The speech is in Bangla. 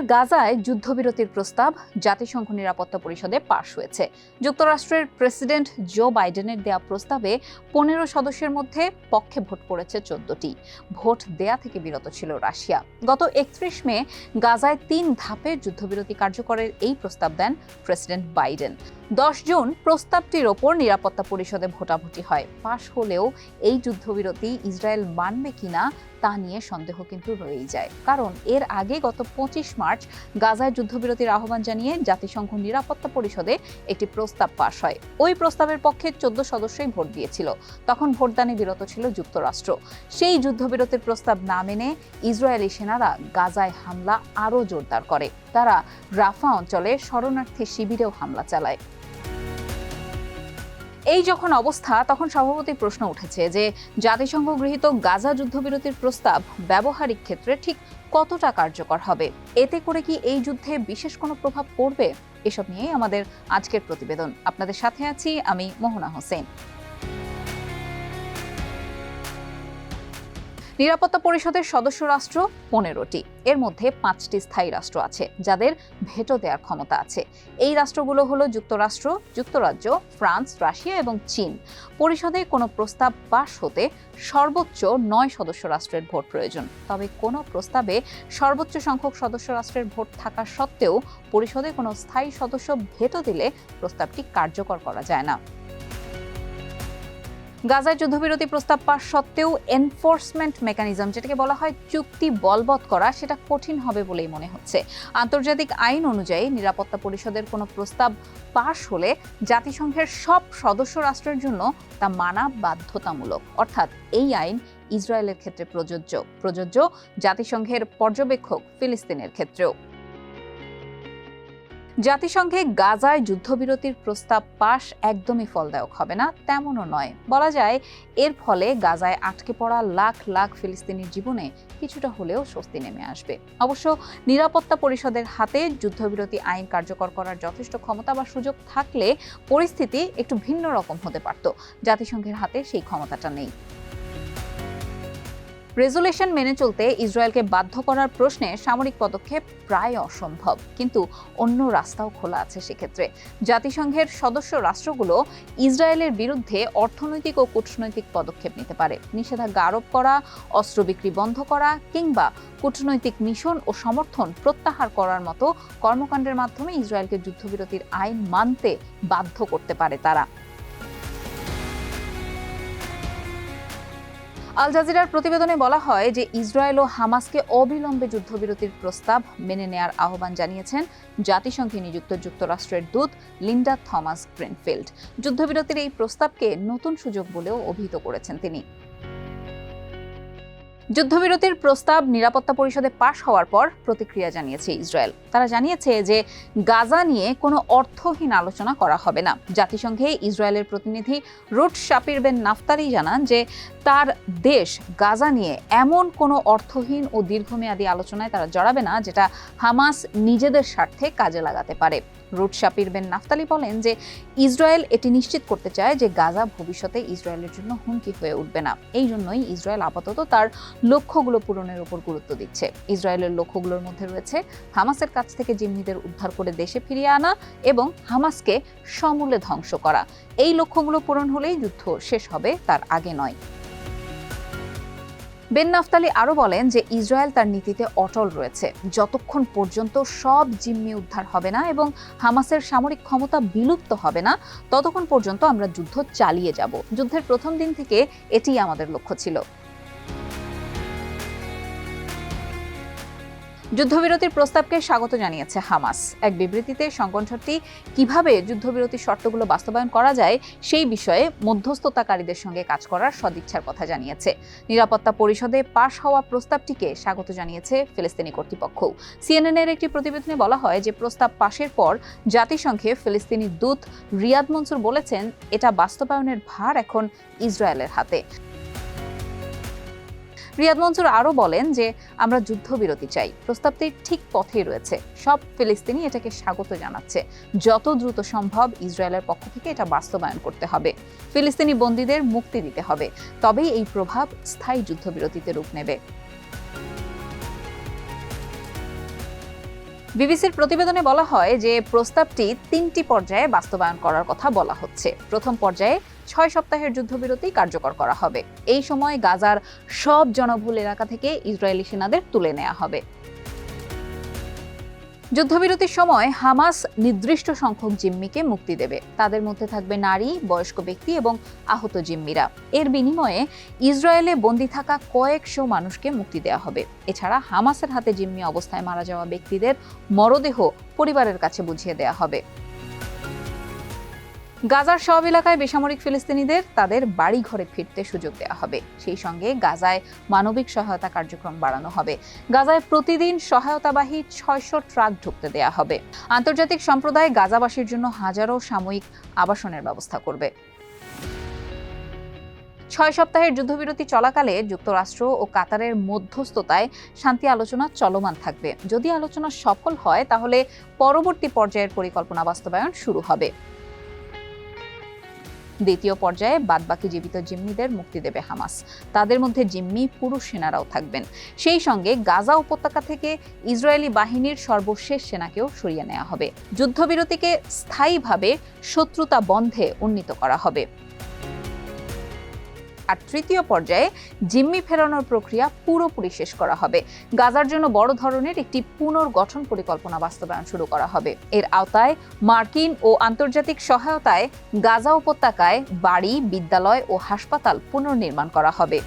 ইসরায়েলের গাজায় যুদ্ধবিরতির প্রস্তাব জাতিসংঘ নিরাপত্তা পরিষদে পাশ হয়েছে। যুক্তরাষ্ট্রের প্রেসিডেন্ট জো বাইডেনের দেয়া প্রস্তাবে পনেরো সদস্যের মধ্যে পক্ষে ভোট করেছে চোদ্দটি। ভোট দেয়া থেকে বিরত ছিল রাশিয়া। গত একত্রিশ মে গাজায় তিন ধাপে যুদ্ধবিরতি কার্যকরের এই প্রস্তাব দেন প্রেসিডেন্ট বাইডেন। দশ জুন প্রস্তাবটির ওপর নিরাপত্তা পরিষদে ভোটাভুটি হয়। পাশ হলেও এই যুদ্ধবিরতি ইসরায়েল মানবে কিনা তা নিয়ে সন্দেহ কিন্তু রয়েই যায়। কারণ এর আগে গত পঁচিশ মার্চ গাজায় যুদ্ধবিরতির আহ্বান জানিয়ে জাতিসংঘ নিরাপত্তা পরিষদে একটি প্রস্তাব পাশ হয়। ওই প্রস্তাবের পক্ষে চোদ্দ সদস্যই ভোট দিয়েছিল। তখন ভোটদানে বিরত ছিল যুক্তরাষ্ট্র। সেই যুদ্ধবিরতির প্রস্তাব না মেনে ইসরায়েলি সেনারা গাজায় হামলা আরও জোরদার করে। তারা রাফা অঞ্চলে শরণার্থী শিবিরেও হামলা চালায়। এই যখন অবস্থা, তখন সভাপতি প্রশ্ন উঠেছে যে, জাতিসংঘ গৃহীত গাজা যুদ্ধবিরতির প্রস্তাব ব্যবহারিক ক্ষেত্রে ঠিক কতটা কার্যকর হবে? এতে করে কি এই যুদ্ধে বিশেষ কোনো প্রভাব পড়বে? এসব নিয়েই আমাদের আজকের প্রতিবেদন। আপনাদের সাথে আছি আমি মোহনা হোসেন। নিরাপত্তা পরিষদের সদস্য রাষ্ট্র পনেরোটি। এর মধ্যে পাঁচটি স্থায়ী রাষ্ট্র আছে, যাদের ভেটো দেওয়ার ক্ষমতা আছে। এই রাষ্ট্রগুলো হলো যুক্তরাষ্ট্র, যুক্তরাজ্য, ফ্রান্স, রাশিয়া এবং চীন। পরিষদে কোনো প্রস্তাব পাশ হতে সর্বোচ্চ নয় সদস্য রাষ্ট্রের ভোট প্রয়োজন। তবে কোনো প্রস্তাবে সর্বোচ্চ সংখ্যক সদস্য রাষ্ট্রের ভোট থাকা সত্ত্বেও পরিষদে কোনো স্থায়ী সদস্য ভেটো দিলে প্রস্তাবটি কার্যকর করা যায় না। গাজায় যুদ্ধবিরতি প্রস্তাব পাশ সত্ত্বেও এনফোর্সমেন্ট মেকানিজম, যেটাকে বলা হয় চুক্তি বলবৎ করা, সেটা কঠিন হবে বলেই মনে হচ্ছে। আন্তর্জাতিক আইন অনুযায়ী নিরাপত্তা পরিষদের কোনো প্রস্তাব পাশ হলে জাতিসংঘের সব সদস্য রাষ্ট্রের জন্য তা মানা বাধ্যতামূলক। অর্থাৎ এই আইন ইসরায়েলের ক্ষেত্রে প্রযোজ্য। প্রযোজ্য জাতিসংঘের পর্যবেক্ষক ফিলিস্তিনের ক্ষেত্রেও। জাতিসংঘে গাজায় যুদ্ধবিরতির প্রস্তাব পাশ একদমই ফলদায়ক হবে না, তেমনও নয়। বলা যায়, এর ফলে গাজায় আটকে পড়া লাখ লাখ ফিলিস্তিনির জীবনে কিছুটা হলেও স্বস্তি নেমে আসবে। অবশ্য নিরাপত্তা পরিষদের হাতে যুদ্ধবিরতি আইন কার্যকর করার যথেষ্ট ক্ষমতা বা সুযোগ থাকলে পরিস্থিতি একটু ভিন্ন রকম হতে পারত। জাতিসংঘের হাতে সেই ক্ষমতাটা নেই। রেজুলেশন মেনে চলতে ইসরায়েলকে বাধ্য করার প্রশ্নে সামরিক পদক্ষেপ প্রায় অসম্ভব। কিন্তু অন্য রাস্তাও খোলা আছে সেক্ষেত্রে। জাতিসংঘের সদস্য রাষ্ট্রগুলো ইসরায়েলের বিরুদ্ধে অর্থনৈতিক ও কূটনৈতিক পদক্ষেপ নিতে পারে। নিষেধাজ্ঞা আরোপ করা, অস্ত্র বিক্রি বন্ধ করা কিংবা কূটনৈতিক মিশন ও সমর্থন প্রত্যাহার করার মতো কর্মকাণ্ডের মাধ্যমে ইসরায়েলকে যুদ্ধবিরতির আইন মানতে বাধ্য করতে পারে তারা। আল জাজিরার প্রতিবেদনে বলা হয় যে ইসরায়েল ও হামাসকে অবিলম্বে যুদ্ধবিরতির প্রস্তাব মেনে নেয়ার আহ্বান জানিয়েছেন জাতিসংঘে নিযুক্ত যুক্তরাষ্ট্রের দূত লিন্ডা থমাস গ্রেনফিল্ড। যুদ্ধবিরতির এই প্রস্তাবকে নতুন সুযোগ বলেও অভিহিত করেছেন তিনি। যুদ্ধবিরতির প্রস্তাব নিরাপত্তা পরিষদে পাশ হওয়ার পর প্রতিক্রিয়া জানিয়েছে ইসরায়েল। তারা জানিয়েছে যে গাজা নিয়ে কোনো অর্থহীন আলোচনা করা হবে না। জাতিসংঘে ইসরায়েলের প্রতিনিধি রুট শাপির বেন নাফতারি জানান যে তার দেশ গাজা নিয়ে এমন কোনো অর্থহীন ও দীর্ঘমেয়াদী আলোচনায় তারা জড়াবে না, যেটা হামাস নিজেদের স্বার্থে কাজে লাগাতে পারে। রুট শাপির বেন নাফতালি বলেন যে ইসরায়েল এটি নিশ্চিত করতে চায় যে গাজা ভবিষ্যতে ইসরায়েলের জন্য হুমকি হয়ে উঠবে না। এই জন্যই ইসরায়েল আপাতত তার লক্ষ্যগুলো পূরণের উপর গুরুত্ব দিচ্ছে। ইসরায়েলের লক্ষ্যগুলোর মধ্যে রয়েছে হামাসের কাছ থেকে জিম্মিদের উদ্ধার করে দেশে ফিরিয়ে আনা এবং হামাসকে সমূলে ধ্বংস করা। এই লক্ষ্যগুলো পূরণ হলেই যুদ্ধ শেষ হবে, তার আগে নয়। বেন নাফতালি আরও বলেন যে ইসরায়েল তার নীতিতে অটল রয়েছে। যতক্ষণ পর্যন্ত সব জিম্মি উদ্ধার হবে না এবং হামাসের সামরিক ক্ষমতা বিলুপ্ত হবে না, ততক্ষণ পর্যন্ত আমরা যুদ্ধ চালিয়ে যাব। যুদ্ধের প্রথম দিন থেকে এটি আমাদের লক্ষ্য ছিল। যুদ্ধবিরতির প্রস্তাবকে স্বাগত জানিয়েছে হামাস। এক বিবৃতিতে সংগঠনটি কীভাবে যুদ্ধবিরতির শর্তগুলো বাস্তবায়ন করা যায় সেই বিষয়ে মধ্যস্থতাকারীদের সঙ্গে কাজ করার সদিচ্ছার কথা জানিয়েছে। নিরাপত্তা পরিষদে পাশ হওয়া প্রস্তাবটিকে স্বাগত জানিয়েছে ফিলিস্তিনি কর্তৃপক্ষ। সিএনএনের একটি প্রতিবেদনে বলা হয় যে প্রস্তাব পাশের পর জাতিসংঘে ফিলিস্তিনি দূত রিয়াদ মনসুর বলেছেন, এটা বাস্তবায়নের ভার এখন ইসরায়েলের হাতে। রিয়াদ মনসুর আরও বলেন যে, আমরা যুদ্ধবিরতি চাই। প্রস্তাবটি ঠিক পথেই রয়েছে। সব ফিলিস্তিনি এটাকে স্বাগত জানাচ্ছে। যত দ্রুত সম্ভব ইসরায়েলের পক্ষ থেকে এটা বাস্তবায়ন করতে হবে। ফিলিস্তিনি বন্দীদের মুক্তি দিতে হবে। তবেই এই প্রভাব স্থায়ী যুদ্ধবিরতিতে রূপ নেবে। বিবিসির প্রতিবেদনে বলা হয় যে প্রস্তাবটি তিনটি পর্যায়ে বাস্তবায়ন করার কথা বলা হচ্ছে। প্রথম পর্যায়ে ছয় সপ্তাহের যুদ্ধবিরতি কার্যকর করা হবে। এই সময় গাজার সব জনবহুল এলাকা থেকে ইসরায়েলি সেনাদের তুলে নেওয়া হবে। যুদ্ধবিরতির সময় হামাস নির্দিষ্ট সংখ্যক জিম্মিকে মুক্তি দেবে। তাদের মধ্যে থাকবে নারী, বয়স্ক ব্যক্তি এবং আহত জিম্মিরা। এর বিনিময়ে ইসরায়েলে বন্দি থাকা কয়েকশো মানুষকে মুক্তি দেওয়া হবে। এছাড়া হামাসের হাতে জিম্মি অবস্থায় মারা যাওয়া ব্যক্তিদের মরদেহ পরিবারের কাছে বুঝিয়ে দেওয়া হবে। গাজার সব এলাকায় বেসামরিক ফিলিস্তিনিদের তাদের বাড়ি ঘরে ফিরতে সুযোগ দেওয়া হবে। সেই সঙ্গে গাজায় মানবিক সহায়তা কার্যক্রম বাড়ানো হবে। গাজায় প্রতিদিন সহায়তাবাহী ছয়শো ট্রাক ঢুকতে দেওয়া হবে। আন্তর্জাতিক সম্প্রদায় গাজাবাসীর জন্য হাজারো সাময়িক আবাসনের ব্যবস্থা করবে। ছয় সপ্তাহের যুদ্ধবিরতি চলাকালে যুক্তরাষ্ট্র ও কাতারের মধ্যস্থতায় শান্তি আলোচনা চলমান থাকবে। যদি আলোচনা সফল হয়, তাহলে পরবর্তী পর্যায়ের পরিকল্পনা বাস্তবায়ন শুরু হবে। দ্বিতীয় পর্যায়ে বাদবাকি জীবিত জিম্মিদের মুক্তি দেবে হামাস। তাদের মধ্যে জিম্মি পুরুষ সেনারাও থাকবেন। সেই সঙ্গে গাজা উপত্যকা থেকে ইসরায়েলি বাহিনীর সর্বশেষ সেনাকেও সরিয়ে নেওয়া হবে। যুদ্ধবিরতিকে স্থায়ীভাবে শত্রুতা বন্ধে উন্নীত করা হবে। আর তৃতীয় পর্যায়ে জিম্মি ফেরানোর প্রক্রিয়া পুরোপুরি শেষ করা হবে। গাজার জন্য বড় ধরনের একটি পুনর্গঠন পরিকল্পনা বাস্তবায়ন শুরু করা হবে। এর আওতায় মার্কিন ও আন্তর্জাতিক সহায়তায় গাজা উপত্যকায় বাড়ি, বিদ্যালয় ও হাসপাতাল পুনর্নির্মাণ করা হবে।